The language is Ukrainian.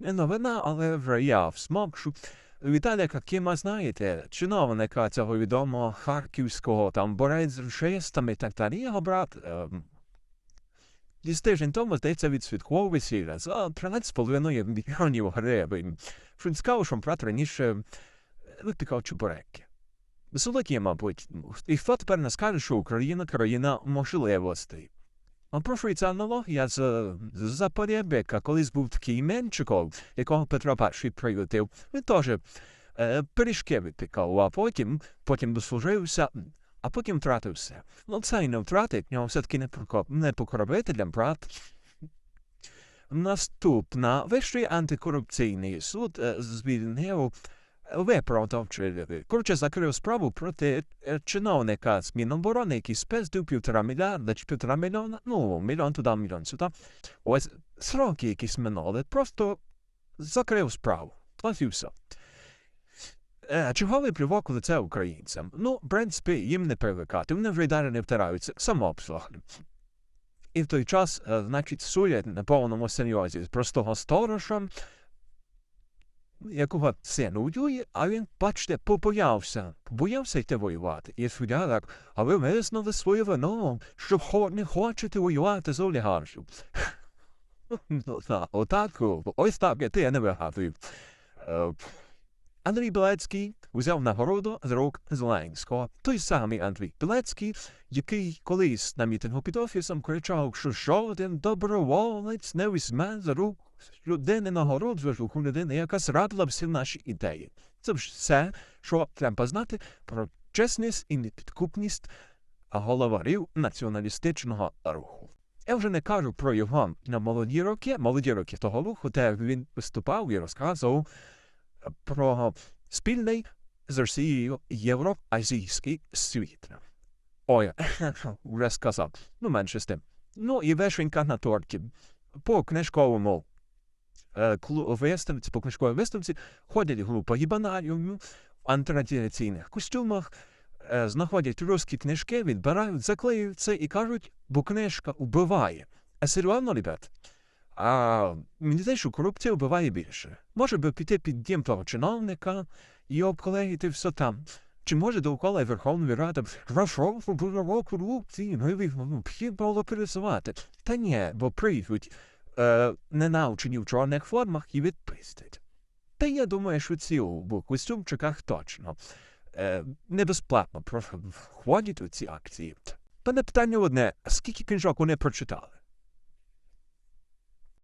Не новина, але вже я всмокшу. Віталія Кіма, знаєте, чиновника цього відомого харківського там борець з рушистами так далі. Його брат ем, десь тиждень тому, здається, відсвяткував весілля за 13,5 мільйонів гривень. Що цікаво, що брат раніше випікав чебуреки. Солодкі, мабуть. І хто тепер не скаже, що Україна країна можливостей. А профується аналогія з, Запорєбека, колись був такий Менчиков, якого Петро І приютив. Він теж е, пиріжки випікав, а потім, потім дослужився, а потім втратив все. Ну, це й не втратить, нього все-таки не, не покровителем, брат. Наступна Вищий антикорупційний суд е, звільнив виправдав чи коротше закрив справу проти е, чиновника з Міноборони, який спиздив півтора мільярда чи півтора мільйона, ну, мільйон туди, мільйон сюди. Ось сроки якісь минули, просто закрив справу. Все. Е, чого ви привокли це українцям? Ну, в принципі, їм не привикати, вони вже й далі не втираються, самообслуг. І в той час, е, значить, судять на повному серйозі з простого сторожа, якого сину воює, а він, бачите, побоявся, побоявся йти воювати. І суддя так, а ви визнали свою вино, що не хочете воювати з олігархів. Ну, отак, ось так, я не вигадую. Андрій Білецький взяв нагороду з рук Зеленського. Той самий Андрій Білецький, який колись на мітингу під офісом кричав, що жоден доброволець не візьме за рук людини нагород з рук людини, яка зрадила всі наші ідеї. Це ж все, що треба знати про чесність і непідкупність головарів націоналістичного руху. Я вже не кажу про його на молоді роки, молоді роки того руху, де він виступав і розказував про спільний з Росією євроазійський світ. Ой, вже сказав. Ну, менше з тим. Ну і вишенька на торті. По книжковому е, виставці, по книжковій виставці ходять група гібанарів в антитрадиційних костюмах, е, знаходять русські книжки, відбирають, заклеюють це і кажуть, бо книжка вбиває. А серйозно, ребят? А мені здається, що корупція вбиває більше. Може би піти під дім того чиновника і обклеїти все там. Чи може довкола Верховної Ради було корупції, ну, і, ну, було пересувати? Та ні, бо прийдуть е, ненавчені в чорних формах і відпистять. Та я думаю, що ці у костюмчиках точно е, не безплатно входять у ці акції. Та не питання одне, скільки книжок вони прочитали?